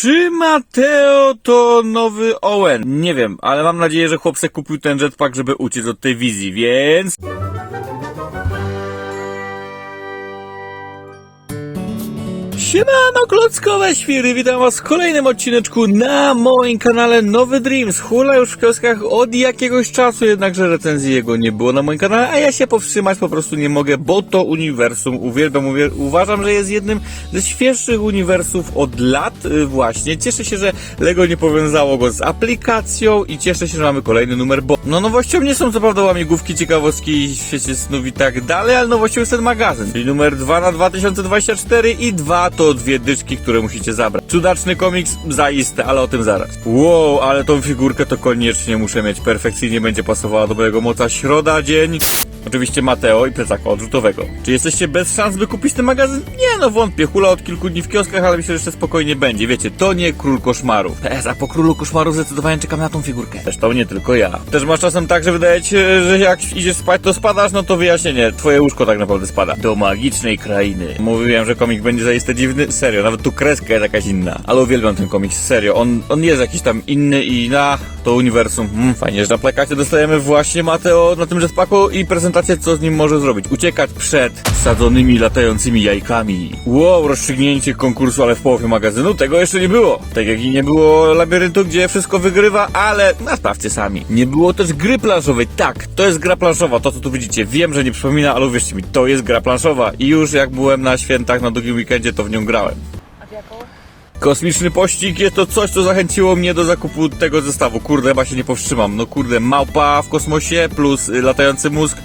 Czy Mateo to nowy Owen? Nie wiem, ale mam nadzieję, że chłop se kupił ten jetpack, żeby uciec od tej wizji, więc... Siemano klockowe świry, witam was w kolejnym odcineczku na moim kanale Nowy Dreams. Hula już w kioskach od jakiegoś czasu, jednakże recenzji jego nie było na moim kanale, a ja się powstrzymać po prostu nie mogę, bo to uniwersum uwielbiam, uwiel- uważam, że jest jednym ze świeższych uniwersów od lat y, właśnie. Cieszę się, że LEGO nie powiązało go z aplikacją i cieszę się, że mamy kolejny numer, bo no nowością nie są co prawda łamigłówki, ciekawostki w świecie snów i tak dalej, ale nowością jest ten magazyn, czyli numer 2 na 2024 i 2 to dwie dyczki, które musicie zabrać. Cudaczny komiks, zaiste, ale o tym zaraz. Wow, ale tą figurkę to koniecznie muszę mieć, perfekcyjnie będzie pasowała do mojego moca środa, dzień. Oczywiście Mateo i plecaka odrzutowego. Czy jesteście bez szans, by kupić ten magazyn? Nie, no wątpię. Hula od kilku dni w kioskach, ale myślę, że jeszcze spokojnie będzie. Wiecie, to nie król koszmarów. PS, a po królu koszmarów zdecydowanie czekam na tą figurkę. Zresztą nie tylko ja. Też masz czasem tak, że wydaje ci się, że jak idziesz spać, to spadasz, no to wyjaśnienie. Twoje łóżko tak naprawdę spada. Do magicznej krainy. Mówiłem, że komik będzie zaiste dziwny. Serio, nawet tu kreska jest jakaś inna. Ale uwielbiam ten komiks, serio. On, on jest jakiś tam inny i na to uniwersum. Mm, fajnie, że na plakacie dostajemy właśnie Mateo na tym jetpacku i prezentację, co z nim może zrobić. Uciekać przed sadzonymi, latającymi jajkami. Wow, rozstrzygnięcie konkursu, ale w połowie magazynu tego jeszcze nie było. Tak jak i nie było labiryntu, gdzie wszystko wygrywa, ale na sprawdźcie sami. Nie było też gry planszowej. Tak, to jest gra planszowa, to co tu widzicie. Wiem, że nie przypomina, ale uwierzcie mi, to jest gra planszowa. I już jak byłem na świętach na drugim weekendzie, to w nią grałem. A w jaką? Kosmiczny pościg jest to coś, co zachęciło mnie do zakupu tego zestawu. Kurde, chyba się nie powstrzymam. No kurde, małpa w kosmosie plus latający mózg.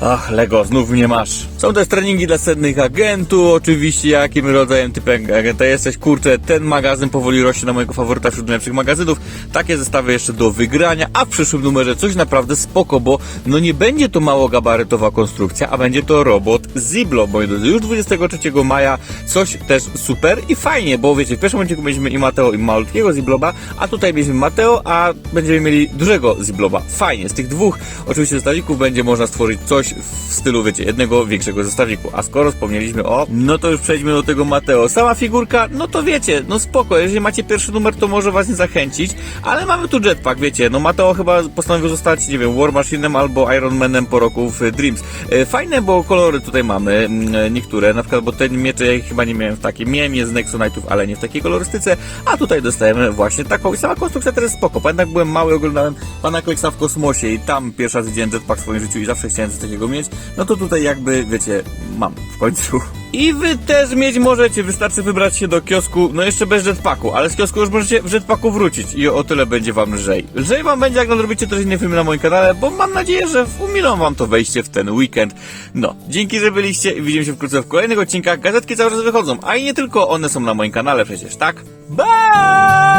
Ach, Lego, znów mnie masz. Są też treningi dla sennych agentów, oczywiście, jakim rodzajem typem agenta jesteś. Kurczę, ten magazyn powoli rośnie na mojego faworyta wśród najlepszych magazynów. Takie zestawy jeszcze do wygrania, a w przyszłym numerze coś naprawdę spoko, bo no nie będzie to mało gabarytowa konstrukcja, a będzie to robot Ziblo, drodzy. Już 23 maja coś też super i fajnie, bo wiecie, w pierwszym odcinku mieliśmy i Mateo i malutkiego Zibloba, a tutaj mieliśmy Mateo, a będziemy mieli dużego Zibloba. Fajnie, z tych dwóch oczywiście zestawików będzie można stworzyć coś w stylu, wiecie, jednego większego zestawiku. A skoro wspomnieliśmy o, no to już przejdźmy do tego Mateo. Sama figurka, no to wiecie, no spoko, jeżeli macie pierwszy numer, to może was nie zachęcić, ale mamy tu jetpack, wiecie, no Mateo chyba postanowił zostać, nie wiem, War Machine'em albo Iron Manem po roku w Dreams. E, Fajne, bo kolory tutaj mamy, mm, niektóre, na przykład, bo ten miecze ja chyba nie miałem w takiej, miałem je z Nexonite'ów, ale nie w takiej kolorystyce, a tutaj dostajemy właśnie taką i sama konstrukcja teraz spoko. Pamiętam, byłem mały, oglądałem Pana Kleksa w kosmosie i tam pierwszy raz widziałem jetpack w swoim życiu i zawsze chciałem coś takiego mieć, no to tutaj jakby, wiecie, mam w końcu. I wy też mieć możecie, wystarczy wybrać się do kiosku, no jeszcze bez jetpacku, ale z kiosku już możecie w jetpacku wrócić i o tyle będzie wam lżej. Lżej wam będzie, jak nadrobicie też inne filmy na moim kanale, bo mam nadzieję, że umilą wam to wejście w ten weekend. No, dzięki, że byliście i widzimy się wkrótce w kolejnych odcinkach. Gazetki cały czas wychodzą, a i nie tylko one są na moim kanale przecież, tak? Bye!